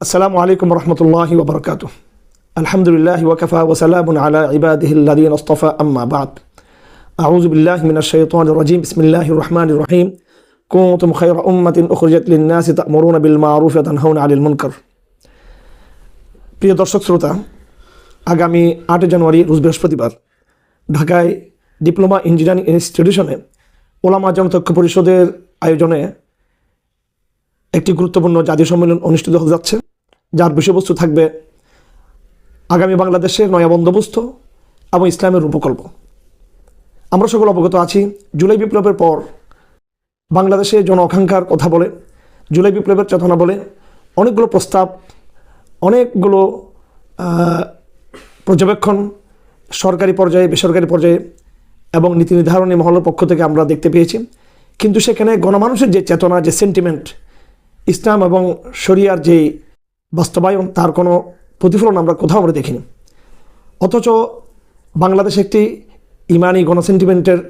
السلام عليكم ورحمة الله وبركاته الحمد لله وكفى وسلام على عباده الذين اصطفى أما بعد أعوذ بالله من الشيطان الرجيم بسم الله الرحمن الرحيم كنتم خير أمة أخرجت للناس تأمرون بالمعروف وتنهون عن المنكر প্রিয় দর্শক শ্রোতা আগামী আট জানুয়ারি রোজ বৃহস্পতিবার ঢাকায় ডিপ্লোমা ইঞ্জিনিয়ারিং ইনস্টিটিউশনে ওলামা জনতক্ষ পরিষদের আয়োজনে একটি গুরুত্বপূর্ণ জাতীয় সম্মেলন অনুষ্ঠিত হতে যাচ্ছে যার বিষয়বস্তু থাকবে আগামী বাংলাদেশের নয়া বন্দোবস্ত এবং ইসলামের রূপকল্প। আমরা সকল অবগত আছি, জুলাই বিপ্লবের পর বাংলাদেশে জন আকাঙ্ক্ষার কথা বলে, জুলাই বিপ্লবের চেতনা বলে অনেকগুলো প্রস্তাব, অনেকগুলো পর্যবেক্ষণ সরকারি পর্যায়ে, বেসরকারি পর্যায়ে এবং নীতি নির্ধারণী মহলের পক্ষ থেকে আমরা দেখতে পেয়েছি। কিন্তু সেখানে গণমানুষের যে চেতনা, যে সেন্টিমেন্ট ইসলাম এবং শরিয়ার যে বাস্তবায়ন, তার কোনো প্রতিফলন আমরা কোথাও আমরা দেখিনি। অথচ বাংলাদেশ একটি ইমানি গণসেন্টিমেন্টের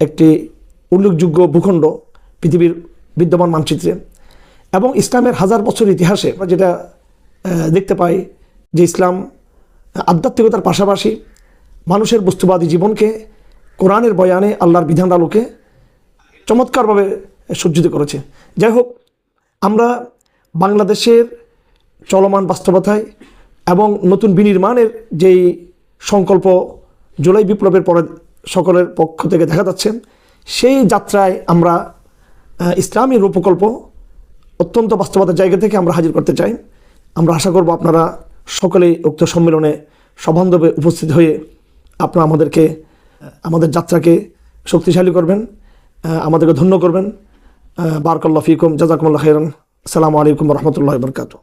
একটি উল্লেখযোগ্য ভূখণ্ড পৃথিবীর বিদ্যমান মানচিত্রে। এবং ইসলামের হাজার বছর ইতিহাসে আমরা যেটা দেখতে পাই যে ইসলাম আধ্যাত্মিকতার পাশাপাশি মানুষের বস্তুবাদী জীবনকে কোরআনের বয়ানে আল্লাহর বিধান আলোকে চমৎকারভাবে সজ্জিত করেছে। যাই হোক, আমরা বাংলাদেশের চলমান বাস্তবতায় এবং নতুন বিনির্মাণের যেই সংকল্প জুলাই বিপ্লবের পরে সকলের পক্ষ থেকে দেখা যাচ্ছে, সেই যাত্রায় আমরা ইসলামী রূপকল্প অত্যন্ত বাস্তবতার জায়গা থেকে আমরা হাজির করতে চাই। আমরা আশা করব আপনারা সকলেই উক্ত সম্মেলনে সবান্ধবে উপস্থিত হয়ে আপনারা আমাদেরকে, আমাদের যাত্রাকে শক্তিশালী করবেন আমাদেরকে ধন্য করবেন। বারকাল্লা ফিকুম, জাজাকুমুল্লাহ খেরান আসসালামু আলাইকুম রহমতুল্লাহ বরকাতু